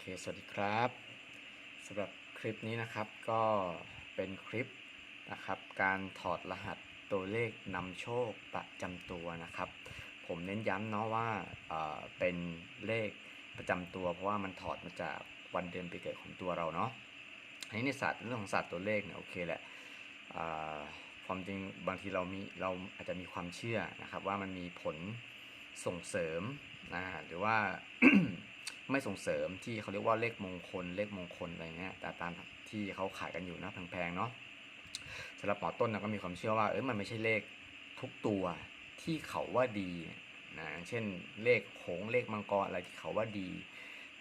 เค สวัสดีครับสำหรับคลิปนี้นะครับก็เป็นคลิปนะครับ การถอดรหัสตัวเลขนำโชคประจำตัวนะครับ ผมเน้นย้ำเนาะว่าเอ่อเป็นเลขประจำตัว เพราะว่ามันถอดมาจากวันเดือนปีเกิดของตัวเราเนาะอันนี้ในศาสตร์เรื่องของศาสตร์ตัวเลขเนี่ยโอเคแหละอ่าความจริงบางทีเรามีเราอาจจะมีความเชื่อนะครับว่ามันมีผลส่งเสริมนะหรือว่า ไม่ส่งเสริมที่เขาเรียกว่าเลขมงคลเลขมงคลอะไรเงี้ยแต่ตามที่เขาขายกันอยู่นะแพงๆเนาะสำหรับหมอต้นนะก็มีความเชื่อว่าเออมันไม่ใช่เลขทุกตัวที่เขาว่าดีนะเช่นเลขโขงเลขมังกรอะไรที่เขาว่าดี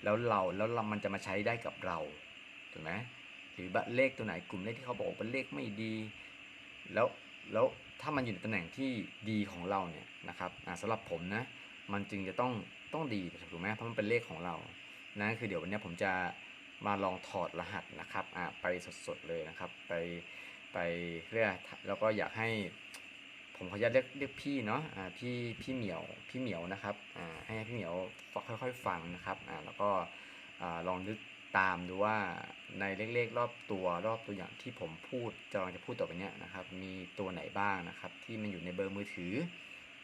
แล้วเราแล้วเรามันจะมาใช้ได้กับเราถูกไหมหรือบัตรเลขตัวไหนกลุ่มเลขที่เขาบอกว่าเป็นเลขไม่ดี แล้วแล้วถ้ามันอยู่ในตำแหน่งที่ดีของเราเนี่ยนะครับสำหรับผมนะมันจึงจะต้อง ต้องดีถูกไหมเพราะมันเป็นเลขของเรานั่นคือเดี๋ยววันนี้ผมจะมาลองถอดรหัสนะครับอ่าไปสดๆเลยนะครับไปไปเรียแล้วก็อยากให้ผมขออนุญาตเรียกเรียกพี่เนาะอ่าพี่พี่เหมียวพี่เหมียวนะครับอ่าให้พี่เหมียวค่อยๆฟังนะครับอ่าแล้วก็อ่าลองนึกตามดูว่าในเลขๆรอบตัวรอบตัวอย่างที่ผมพูดจะลังจะพูดต่อไปเนี้ยนะครับ มีตัวไหนบ้างนะครับ ที่มันอยู่ในเบอร์มือถือ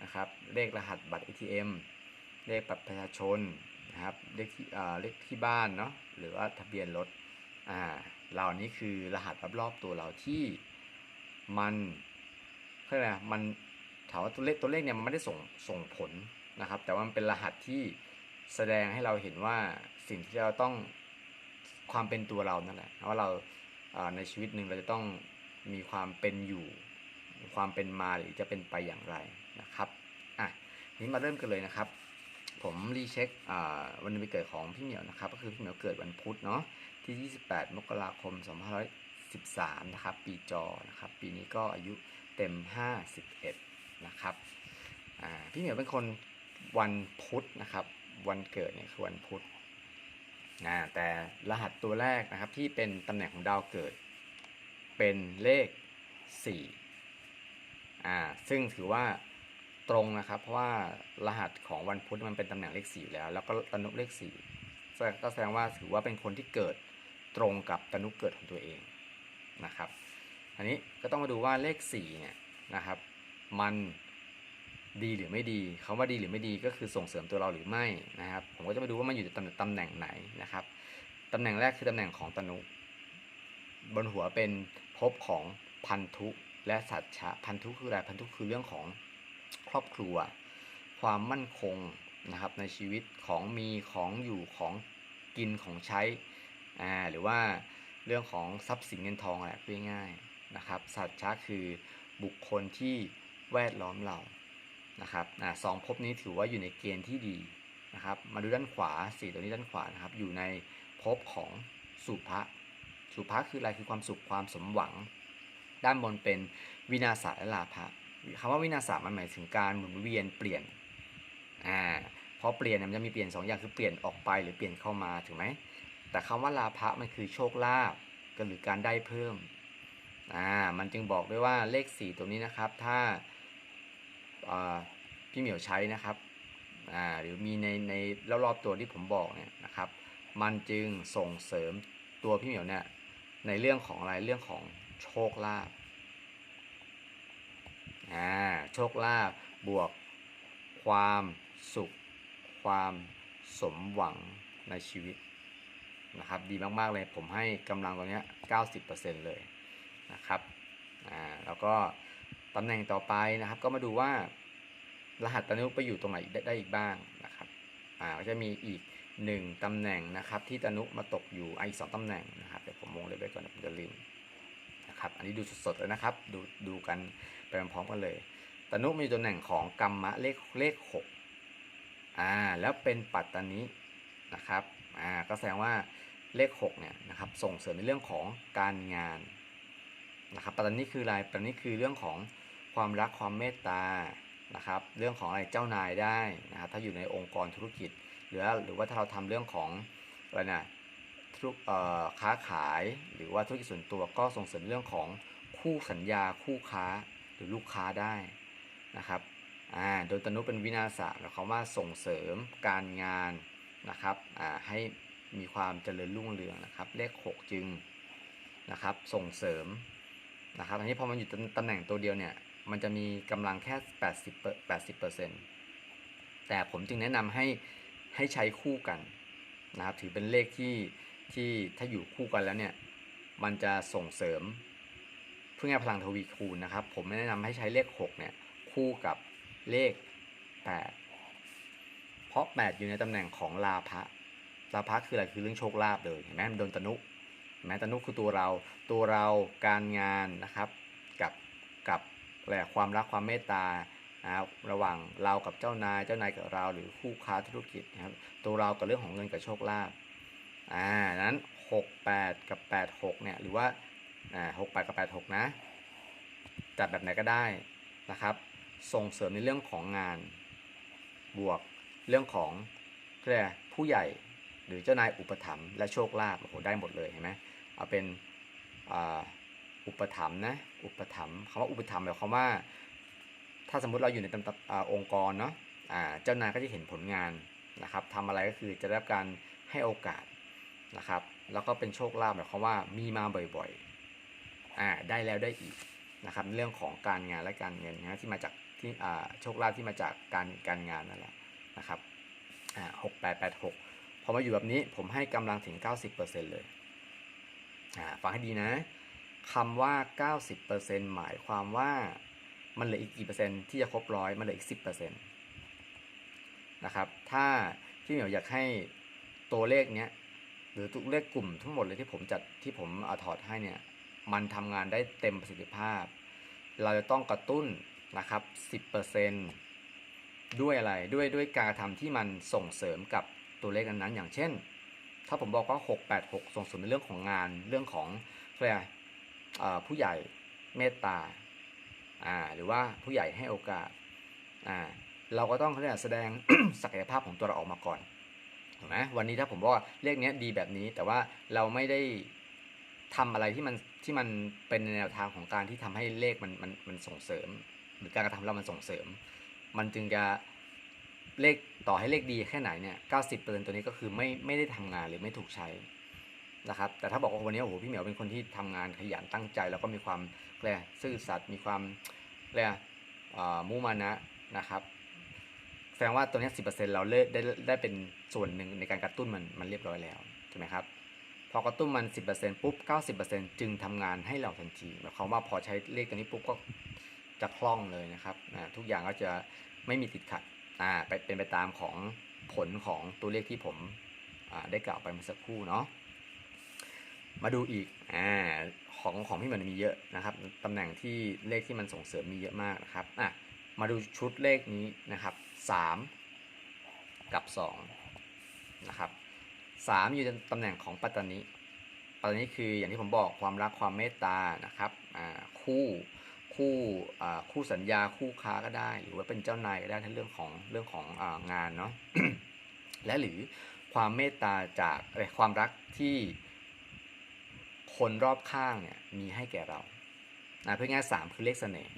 นะครับ เลขรหัสบัตร ATM เลขบัตรประชาชนนะครับเลขที่เลขที่บ้านเนาะหรือว่าทะเบียนรถอ่าเหล่านี้คือรหัสรอบๆตัวเราที่มันเรียกอะไรมันถามว่าตัวเลขตัวเลขเนี่ยมันไม่ได้ส่งส่งผลนะครับ แต่ว่ามันเป็นรหัสที่แสดงให้เราเห็นว่าสิ่งที่เราต้องความเป็นตัวเรานั่นแหละว่าเราในชีวิตหนึ่งเราจะต้องมีความเป็นอยู่ความเป็นมาหรือจะเป็นไปอย่างไรนะครับอะนี้มาเริ่มกันเลยนะครับ ผมรีเช็ควันเดือนปีเกิดของพี่เหมียวนะครับ ก็คือพี่เหมียวเกิดวันพุธเนาะที่ 28 มกราคม 2513 นะครับ ปีจอนะครับ ปีนี้ก็อายุเต็ม 51 นะครับพี่เหมียวเป็นคนวันพุธนะครับ วันเกิดเนี่ยคือวันพุธอ่าแต่รหัสตัวแรกนะครับที่เป็นตำแหน่งของดาวเกิด เป็นเลข4อ่าซึ่งถือว่า ตรงนะครับ เพราะว่ารหัสของวันพุธมันเป็นตำแหน่งเลข4อยู่แล้ว แล้วก็ตนุเลข4ก็แสดงว่าถือว่าเป็นคนที่เกิดตรงกับตนุเกิดของตัวเองนะครับอันนี้ก็ต้องมาดูว่าเลข4เนี่ยนะครับ มันดีหรือไม่ดีคาว่าดีหรือไม่ดีก็คือส่งเสริมตัวเราหรือไม่นะครับ ผมก็จะมาดูว่ามันอยู่ในตำแหน่งตำแหน่งไหนนะครับตำแหน่งแรกคือตำแหน่งของตนุ บนหัวเป็นภพของพันธุและสัจฉะพันธุคืออะไรพันธุคือเรื่องของ ครอบครัว ความมั่นคงนะครับในชีวิตของมีของอยู่ของกินของใช้อ่าหรือว่าเรื่องของทรัพย์สินเงินทองอะไรพูดง่ายๆนะครับสัจฉะคือบุคคลที่แวดล้อมเรานะครับอ่าสองภพนี้ถือว่าอยู่ในเกณฑ์ที่ดีนะครับมาดูด้านขวาสี่ตัวนี้ด้านขวานะครับอยู่ในภพของสุภะสุภะคืออะไรคือความสุขความสมหวัง ด้านบนเป็นวินาศาและลาภะ คำว่าวินาศมันหมายถึงการหมุนเวียนเปลี่ยนอ่าเพราะเปลี่ยนมันจะมีเปลี่ยนสองอย่างคือเปลี่ยนออกไปหรือเปลี่ยนเข้ามาถูกไหมแต่คำว่าลาภะมันคือโชคลาภก็หรือการได้เพิ่มอ่ามันจึงบอกด้วยว่าเลขสี่ตัวนี้นะครับ ถ้าอ่าพี่เหมียวใช้นะครับอ่าหรือมีในในรอบๆตัวที่ผมบอกเนี่ยนะครับ มันจึงส่งเสริมตัวพี่เหมียวเนี่ยในเรื่องของอะไรเรื่องของโชคลาภ อ่าโชคลาภบวกความสุข ความสมหวังในชีวิตนะครับดีมาก ๆ เลยผมให้กำลังตรงนี้ 90%เลยนะครับอ่าแล้วก็ตำแหน่งต่อไปนะครับ ก็มาดูว่ารหัสตนุไปอยู่ตรงไหนได้ได้อีกบ้างนะครับอ่าก็จะมีอีก 1ตำแหน่งนะครับ ที่ตนุมาตกอยู่อีกสองตำแหน่งนะครับเดี๋ยวผมวงเลยไปก่อนผมจะลืมนะครับ อันนี้ดูสดๆเลยนะครับ ดูดูกัน ไปพร้อมกันเลยตนุมีตำแหน่งของกรรมะเลขเลขหกอ่าแล้วเป็นปัตตานินะครับอ่าก็แสดงว่าเลข6เนี่ยนะครับส่งเสริมในเรื่องของการงานนะครับปัตตานิคืออะไรปัตตานิคือเรื่องของความรักความเมตตานะครับเรื่องของอะไรเจ้านายได้นะครับถ้าอยู่ในองค์กรธุรกิจ หรือหรือว่าถ้าเราทำเรื่องของอะไรนะธุรค้าขายหรือว่าธุรกิจส่วนตัวก็ส่งเสริมเรื่องของคู่สัญญาคู่ค้า หรือลูกค้าได้นะครับอ่าโดยตนุเป็นวินาศะหมายความว่าส่งเสริมการงานนะครับอ่าให้มีความเจริญรุ่งเรืองนะครับ เลข 6 จึงนะครับส่งเสริมนะครับอันนี้พอมันอยู่ตำแหน่งตัวเดียวเนี่ยมันจะมีกำลังแค่ 80เปอร์80เปอร์เซ็นต์แต่ผมจึงแนะนำให้ให้ใช้คู่กันนะครับถือเป็นเลขที่ที่ถ้าอยู่คู่กันแล้วเนี่ยมันจะส่งเสริม เพื่อไงพลังทวีคูณนะครับ ผมแนะนำให้ใช้เลข 6 เนี่ย คู่กับเลข 8 เพราะ 8 อยู่ในตำแหน่งของลาภะลาภะคืออะไรคือเรื่องโชคลาภเลยเห็นไหมมันโดนตนุเห็นไหมตนุคือตัวเราตัวเราการงานนะครับ กับกับอะไรอะความรักความเมตตานะครับระหว่างเรากับเจ้านายเจ้านายกับเราหรือคู่ค้าธุรกิจนะครับตัวเรากับเรื่องของเงินกับโชคลาภอ่านั้น 6 8 กับ 8 6เนี่ยหรือว่า อ่า6 8กับ8 6นะ จัดแบบไหนก็ได้นะครับ ส่งเสริมในเรื่องของงาน บวกเรื่องของเรียกผู้ใหญ่หรือเจ้านายอุปถัมภ์และโชคลาภโอ้โหได้หมดเลยเห็นไหมเอาเป็นอุปถัมภ์นะอุปถัมภ์คำว่าอุปถัมภ์หมายความว่า ถ้าสมมุติเราอยู่ในตำอ่าองค์กรเนาะเจ้านายก็จะเห็นผลงานนะครับทำอะไรก็คือจะได้รับการให้โอกาสนะครับ แล้วก็เป็นโชคลาภหมายความว่ามีมาบ่อยๆ อ่าได้แล้วได้อีกนะครับเรื่องของการงานและการเงินนะที่มาจากที่อ่าโชคลาภที่มาจากการการงานนั่นแหละนะครับอ่าหกแปดแปดหกพอมาอยู่แบบนี้ผมให้กำลังถึง 90%เลยอ่าฟังให้ดีนะคำว่า 90%หมายความว่ามันเหลืออีกกี่เปอร์เซ็นต์ที่จะครบร้อยมันเหลืออีกสิบเปอร์เซ็นต์นะครับถ้าพี่เหมียวอยากให้ตัวเลขเนี้ยหรือตัวเลขกลุ่มทั้งหมดเลยที่ผมจัดที่ผมอถอดให้เนี่ย มันทำงานได้เต็มประสิทธิภาพ เราจะต้องกระตุ้นนะครับสิบเปอร์เซ็นต์ด้วยอะไรด้วยด้วยการกระทำที่มันส่งเสริมกับตัวเลขนั้นๆอย่างเช่น ถ้าผมบอกว่า 6 8 6 ส่งเสริมในเรื่องของงานเรื่องของอะไรผู้ใหญ่เมตตาอ่าหรือว่าผู้ใหญ่ให้โอกาสอ่าเราก็ต้องเขาเรียกแสดงศักยภาพของตัวเราออกมาก่อนถูกไหมวันนี้ถ้าผมบอกว่าเลขนี้ดีแบบนี้แต่ว่าเราไม่ได้ทำอะไรที่มัน ที่มันเป็นแนวทางของการที่ทำให้เลขมันมันมันส่งเสริม หรือการกระทำเรามันส่งเสริม มันจึงจะเลขต่อให้เลขดีแค่ไหนเนี่ยเก้าสิบเปอร์เซ็นตัวนี้ก็คือไม่ไม่ได้ทำงานหรือไม่ถูกใช้นะครับ แต่ถ้าบอกว่าวันนี้โอ้โหพี่เหมียวเป็นคนที่ทำงานขยันตั้งใจ แล้วก็มีความเรียกอะซื่อสัตย์มีความเรียกอ่ามุมานะนะครับแสดงว่าตัวนี้สิบเปอร์เซ็นต์เราเลิกได้ได้เป็นส่วนหนึ่งในการกระตุ้นมันมันเรียบร้อยแล้วใช่ไหมครับ พอกระตุ้นมันสิบเปอร์เซ็นต์ปุ๊บเก้าสิบเปอร์เซ็นต์จึงทำงานให้เราทันทีหมายความว่าพอใช้เลขตัวนี้ปุ๊บก็จะคล่องเลยนะครับทุกอย่างก็จะไม่มีติดขัดอ่าไปเป็นไปตามของผลของตัวเลขที่ผมอ่าได้กล่าวไปเมื่อสักครู่เนาะมาดูอีกอ่าของของพี่มันมีเยอะนะครับตำแหน่งที่เลขที่มันส่งเสริมมีเยอะมากนะครับอะมาดูชุดเลขนี้นะครับ 3 กับ2นะครับ 3 อยู่ในตำแหน่งของปัตตานีปัตตานีคืออย่างที่ผมบอกความรักความเมตตานะครับคู่คู่คู่สัญญาคู่ค้าก็ได้ หรือว่าเป็นเจ้านายก็ได้ทั้งเรื่องของเรื่องขององานเนาะและหรือความเมตตาจากความรักที่คนรอบข้างเนี่ยมีให้แก่เรานะเพื่อง่ายสามคือเลขเสน่ห์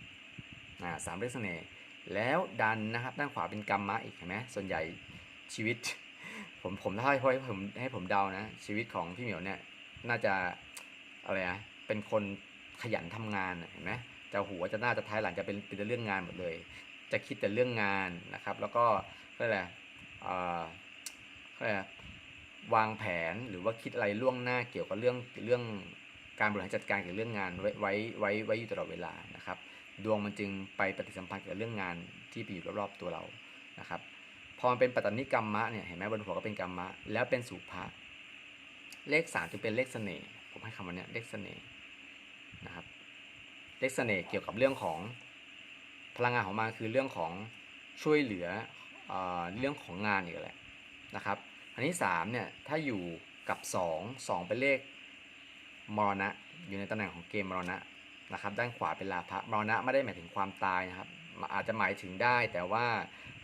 นะสามเลขเสน่ห์แล้วดันนะครับด้านขวาเป็นกรรมะอีกเห็นไหมส่วนใหญ่ชีวิต ผมผมถ้าให้ผมให้ผมเดานะ ชีวิตของพี่เหมียวเนี่ยน่าจะอะไรนะเป็นคนขยันทำงานเห็นไหมจะหัวจะหน้าจะท้ายหลังจะเป็นเป็นเรื่องงานหมดเลย จะคิดแต่เรื่องงานนะครับ แล้วก็ก็อะไรเอ่อก็อะไรวางแผนหรือว่าคิดอะไรล่วงหน้าเกี่ยวกับเรื่องเรื่องการบริหารจัดการเกี่ยวกับเรื่องงานไว้ไว้ไว้ไว้อยู่ตลอดเวลานะครับ ดวงมันจึงไปปฏิสัมพันธ์กับเรื่องงานที่อยู่รอบๆตัวเรานะครับ พอมันเป็นปัตตนิกรรมะเนี่ยเห็นไหมบนหัวก็เป็นกรรมะ แล้วเป็นสุภะเลขสามจึงเป็นเลขเสน่ห์ผมให้คำว่านี้เลขเสน่ห์นะครับเลขเสน่ห์เกี่ยวกับเรื่องของพลังงานของมันคือเรื่องของช่วยเหลือเออเรื่องของงานอีกแหละนะครับอันนี้3เนี่ยถ้าอยู่กับ 2 2 เป็นเลขมรณะ อยู่ในตำแหน่งของเกมมรณะนะครับด้านขวาเป็นลาภะมรณะไม่ได้หมายถึงความตายนะครับอาจจะหมายถึงได้แต่ว่า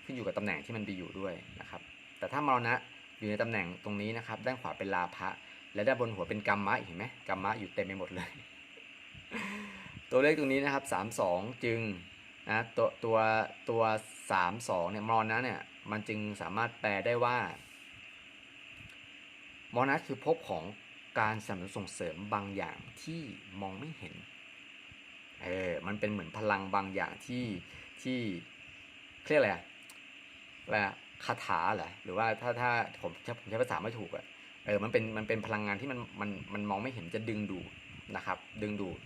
ขึ้นอยู่กับตำแหน่งที่มันไปอยู่ด้วยนะครับ แต่ถ้ามรณะอยู่ในตำแหน่งตรงนี้นะครับ ด้านขวาเป็นลาภะและด้านบนหัวเป็นกรรมะอีกเห็นไหมกรรมะอยู่เต็มไปหมดเลย ตัวเลขตรงนี้นะครับ32 จึงนะตัวตัวตัว32เนี่ยมรณะเนี่ยมันจึงสามารถแปลได้ว่ามอนัสคือภพของการสนับสนุนส่งเสริมบางอย่างที่มองไม่เห็นเออมันเป็นเหมือนพลังบางอย่างที่ที่เรียกอะไรอะ อะไรอะคาถาเหรอหรือว่าถ้าถ้าผมผมใช้ภาษาไม่ถูกอะเออมันเป็นมันเป็นพลังงานที่มันมันมันมองไม่เห็นจะดึงดูดนะครับ ดึงดูด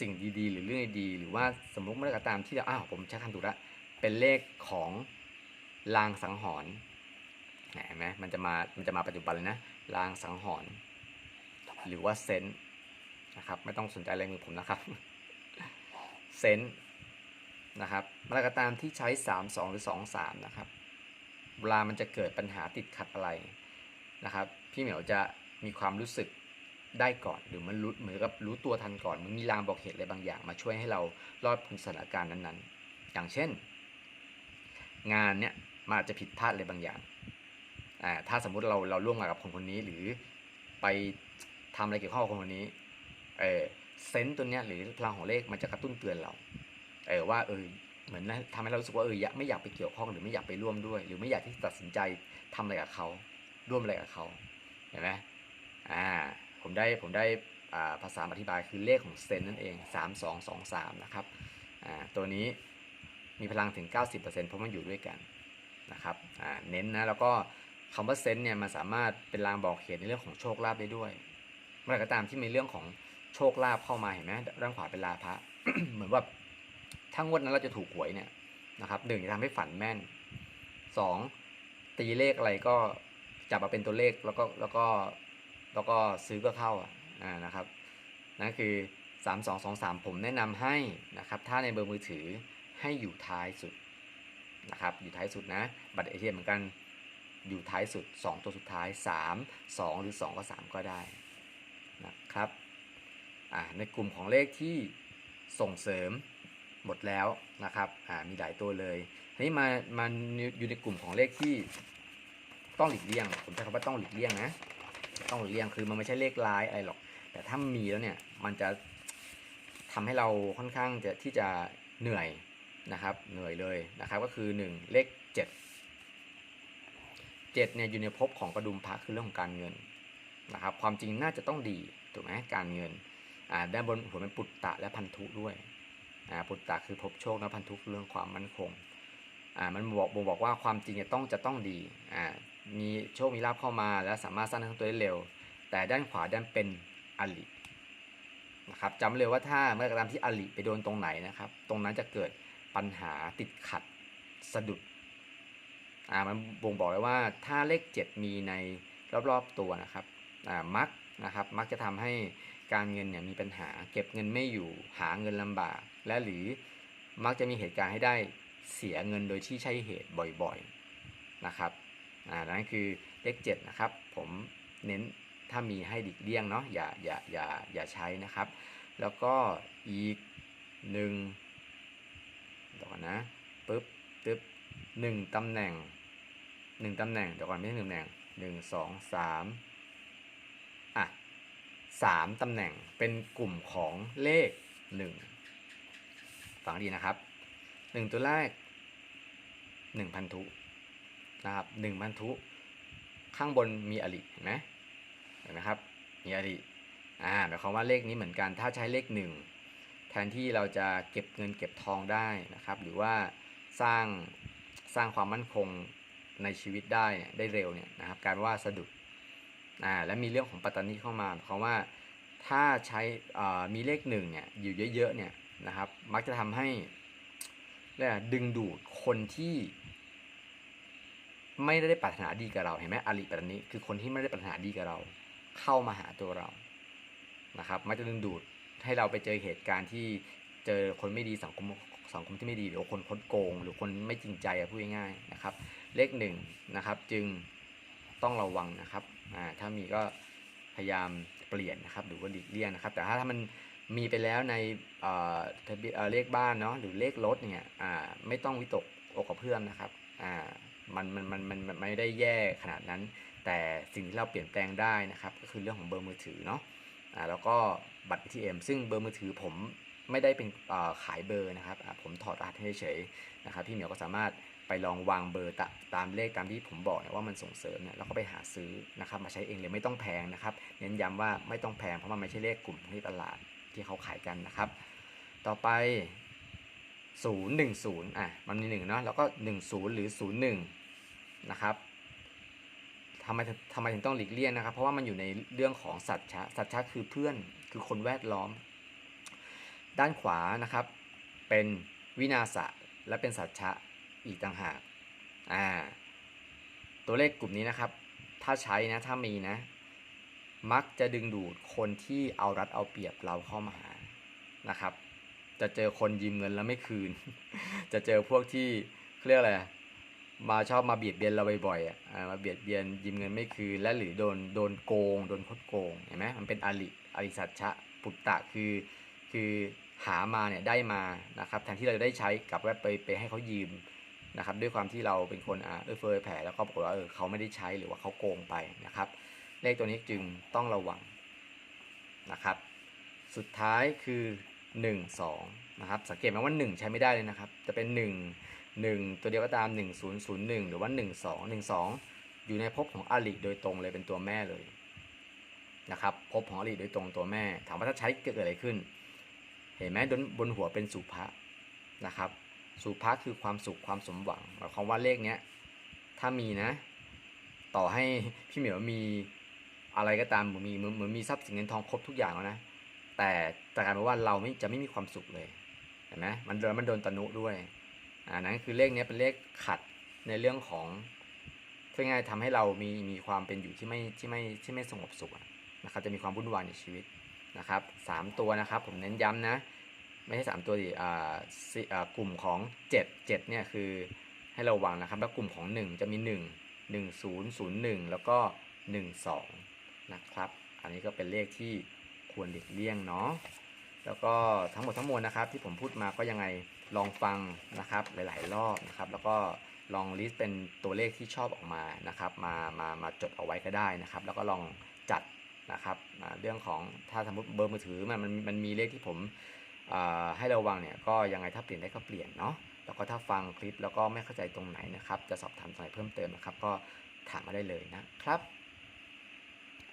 สิ่งดีๆ หรือเรื่องดีหรือว่าสมมติเมื่อไรก็ตามที่เราอ้าวผมใช้คำถูกล้วเป็นเลขของลางสังหรณ์เห็นไหมมันจะมามันจะมาปัจจุบันเลยนะลางสังหรณ์หรือว่าเซนนะครับ ไม่ต้องสนใจอะไรมือผมนะครับเซน นะครับเมื่อไรก็ตามที่ใช้ 3 2 หรือ 2 3 นะครับ เวลามันจะเกิดปัญหาติดขัดอะไรนะครับ พี่เหมียวจะมีความรู้สึกได้ก่อนหรือมันรู้เหมือนกับรู้ตัวทันก่อนมันมีลางบอกเหตุอะไรบางอย่าง มาช่วยให้เรารอดพ้นสถานการณ์นั้นๆ อย่างเช่น งานเนี้ยมันอาจจะผิดพลาดอะไรบางอย่างอ่าถ้าสมมุติเราเราร่วมงานกับคนคนนี้หรือไปทำอะไรเกี่ยวข้องกับคนคนนี้เออเซนต์ตัวเนี้ยหรือพลังของเลขมันจะกระตุ้นเตือนเรา เออว่าเออเหมือนนะทำให้เรารู้สึกว่าเออยไม่อยากไปเกี่ยวข้องหรือไม่อยากไปร่วมด้วย หรือไม่อยากที่ตัดสินใจทำอะไรกับเขาร่วมอะไรกับเขาเห็นไหมอ่าผมได้ผมได้อ่าภาษาอธิบายคือเลขของเซนนั่นเอง 3 2 2 3 นะครับอ่าตัวนี้มีพลังถึง 90%เพราะมันอยู่ด้วยกันนะครับอ่าเน้นนะแล้วก็คำว่าเซนเนี่ยมันสามารถเป็นลางบอกเหตุในเรื่องของโชคลาภได้ด้วย เมื่อไหร่ก็ตามที่มีเรื่องของโชคลาภเข้ามาเห็นไหมด้านขวาเป็นลาภะเหมือนว่า ถ้างวดนั้นเราจะถูกหวยเนี่ยนะครับหนึ่งจะทำให้ฝันแม่นสองตีเลขอะไรก็จับมาเป็นตัวเลขแล้วก็แล้วก็แล้วก็ซื้อก็เข้าอะอ่านะครับนั่นคือ 3 2 2 3 ผมแนะนำให้นะครับถ้าในเบอร์มือถือให้อยู่ท้ายสุดนะครับอยู่ท้ายสุดนะ บัตรเอทีเอ็มเหมือนกันอยู่ท้ายสุด 2 ตัวสุดท้าย 3 2 หรือ 2 ก็ 3 ก็ได้นะครับอ่าในกลุ่มของเลขที่ส่งเสริม หมดแล้วนะครับอ่ามีหลายตัวเลยทีนี้มามาอยู่ในกลุ่มของเลขที่ต้องหลีกเลี่ยงผมใช้คำว่าต้องหลีกเลี่ยงนะ ต้องหลีกเลี่ยงคือมันไม่ใช่เลขร้ายอะไรหรอก แต่ถ้ามีแล้วเนี่ยมันจะทำให้เราค่อนข้างจะที่จะเหนื่อยนะครับ เหนื่อยเลยนะครับ ก็คือ 1 เลข 7 7เนี่ยอยู่ในภพของกระดุมพระคือเรื่องของการเงินนะครับ ความจริงน่าจะต้องดีถูกไหมการเงินอ่าด้านบนหัวเป็นปุตตะและพันธุด้วย อ่าปุตตะคือภพโชคและพันธุเรื่องความมั่นคงอ่ามันบอกบ่งบอกว่าความจริงจะต้องจะต้องดีอ่ามีโชคมีลาภเข้ามาและสามารถสร้างทั้งตัวได้เร็ว แต่ด้านขวาด้านเป็นอลินะครับจำเลยว่าถ้าเมื่อกระทำที่อลิไปโดนตรงไหนนะครับ ตรงนั้นจะเกิดปัญหาติดขัดสะดุดอ่ามันบ่งบอกเลยว่าถ้าเลข 7 มีในรอบๆตัวนะครับมักนะครับมักจะทำให้การเงินเนี่ยมีปัญหาเก็บเงินไม่อยู่หาเงินลำบาก และหรือมักจะมีเหตุการณ์ให้ได้เสียเงินโดยที่ใช่เหตุบ่อยๆนะครับอ่านั่นคือเลข7นะครับ ผมเน้นถ้ามีให้ดิกเลี่ยงเนาะอย่าอย่าอย่าอย่าใช้นะครับ แล้วก็อีกหนึ่งเดี๋ยวก่อนนะปึ๊บปึ๊บหนึ่งตำแหน่งหนึ่งตำแหน่งเดี๋ยวก่อนไม่ใช่หนึ่งตำแหน่งหนึ่งสองสามอะสามตำแหน่งเป็นกลุ่มของเลขหนึ่ง ฟังดีนะครับหนึ่งตัวแรกหนึ่งพันธุนะครับหนึ่งพันธุ ข้างบนมีอริเห็นไหมเห็นไหมครับมีอริอ่าหมายความว่าเลขนี้เหมือนกัน ถ้าใช้เลขหนึ่งแทนที่เราจะเก็บเงินเก็บทองได้นะครับ หรือว่าสร้างสร้างความมั่นคงในชีวิตได้ได้เร็วเนี่ยนะครับกายเป็นว่าสะดุดอ่าและมีเรื่องของปัตตานีเข้ามาเพราะว่าถ้าใช้มีเลขหนึ่งเนี่ยอยู่เยอะๆเนี่ย นะครับ มักจะทำให้ดึงดูดคนที่ ไม่ได้ปรารถนาดีกับเราเห็นไหมอริปัตตานีคือคนที่ไม่ได้ปรารถนาดีกับเรา เข้ามาหาตัวเรานะครับ มักจะดึงดูดให้เราไปเจอเหตุการณ์ที่เจอคนไม่ดีสังคมสังคมที่ไม่ดีหรือคนคดโกง หรือคนไม่จริงใจพูดง่ายๆนะครับ เลขหนึ่งนะครับ จึงต้องระวังนะครับอ่าถ้ามีก็พยายามเปลี่ยนนะครับหรือว่าหลีกเลี่ยงนะครับ แต่ถ้าถ้ามัน มีไปแล้วในทะเบียนเลขบ้านเนาะหรือเลขรถเนี่ยอ่าไม่ต้องวิตกอกกับเพื่อนนะครับอ่ามันมันมันมันไม่ได้แย่ขนาดนั้น แต่สิ่งที่เราเปลี่ยนแปลงได้นะครับ ก็คือเรื่องของเบอร์มือถือเนาะอ่าแล้วก็บัตร ATM ซึ่งเบอร์มือถือผมไม่ได้เป็นขายเบอร์นะครับผมถอดรหัสให้เฉยนะครับพี่เหมียวก็สามารถไปลองวางเบอร์ตตามเลขตามที่ผมบอกว่ามันส่งเสริมเนี่ยแล้วก็ไปหาซื้อนะครับมาใช้เองเลยไม่ต้องแพงนะครับ เน้นย้ำว่าไม่ต้องแพงเพราะมันไม่ใช่เลขกลุ่มที่ตลาด ที่เขาขายกันนะครับ ต่อไป 010อะมันมีหนึ่งเนาะแล้วก็ 10 หรือ 01 นะครับทำไมทำไมถึงต้องหลีกเลี่ยงนะครับ เพราะว่ามันอยู่ในเรื่องของสัตว์ชะสัตว์ชะคือเพื่อนคือคนแวดล้อม ด้านขวานะครับ เป็นวินาศะและเป็นสัตว์ชะอีกต่างหากอ่าตัวเลขกลุ่มนี้นะครับ ถ้าใช้นะถ้ามีนะ มักจะดึงดูดคนที่เอารัดเอาเปรียบเราเข้ามาหานะครับ จะเจอคนยืมเงินแล้วไม่คืน จะเจอพวกที่เรียกอะไรมาชอบมาเบียดเบียนเราบ่อยๆอะมาเบียดเบียนยืมเงินไม่คืนและหรือโดนโดนโกงโดนคดโกงเห็นไหมมันเป็นอริอริสัจฉะปุตตะคือคือหามาเนี่ยได้มานะครับแทนที่เราจะได้ใช้กลับแวบไปไปให้เขายืมนะครับด้วยความที่เราเป็นคนอ่าเออเฟยแผ่แล้วก็บอกว่าเออเขาไม่ได้ใช้หรือว่าเขาโกงไปนะครับ เลขตัวนี้จึงต้องระวังนะครับ สุดท้ายคือ 1 2นะครับ สังเกตไหมว่า 1 ใช้ไม่ได้เลยนะครับ จะเป็น 1 1 ตัวเดียวก็ตาม 1 0 0 1 หรือว่า 1 2 1 2 อยู่ในภพของอริโดยตรงเลยเป็นตัวแม่เลยนะครับภพของอริโดยตรงตัวแม่ ถามว่าถ้าใช้เกิดอะไรขึ้น เห็นไหมบนบนหัวเป็นสุภะนะครับ สุภะคือความสุขความสมหวังหมายความว่าเลขเนี้ยถ้ามีนะ ต่อให้พี่เหมียวมี อะไรก็ตามเหมือนมีเหมือนมือนมีทรัพย์สินเงินทองครบทุกอย่างแล้วนะ แต่แต่กายเป็นว่าเราไม่จะไม่มีความสุขเลยเห็นไหมมันโดนมันโดนตนุด้วยอ่านั้นคือเลขเนี้ยเป็นเลขขัดในเรื่องของเพื่อง่ายทำให้เรามีมีความเป็นอยู่ที่ไม่ที่ไม่ที่ไม่สงบสุขนะครับจะมีความวุ่นวายในชีวิตนะครับสามตัวนะครับผมเน้นย้ำนะ ไม่ใช่สามตัวดิอ่าสิอ่ากลุ่มของเจ็ดเจ็ดเนี่ยคือให้ระวังนะครับ แล้วกลุ่มของหนึ่งจะมีหนึ่งหนึ่งศูนย์ศูนย์หนึ่งแล้วก็หนึ่งสอง นะครับ อันนี้ก็เป็นเลขที่ควรหลีกเลี่ยงเนาะแล้วก็ทั้งหมดทั้งมวลนะครับที่ผมพูดมาก็ยังไงลองฟังนะครับหลาย ๆ รอบนะครับ แล้วก็ลองลิสต์เป็นตัวเลขที่ชอบออกมานะครับ มามามาจดเอาไว้ก็ได้นะครับ แล้วก็ลองจัดนะครับเรื่องของถ้าสมมติเบอร์มือถือมันมันมันมีเลขที่ผมให้ระวังเนี่ยก็ยังไงถ้าเปลี่ยนได้ก็เปลี่ยนเนาะแล้วก็ถ้าฟังคลิปแล้วก็ไม่เข้าใจตรงไหนนะครับ จะสอบถามตรงไหนเพิ่มเติมนะครับ ก็ถามมาได้เลยนะครับ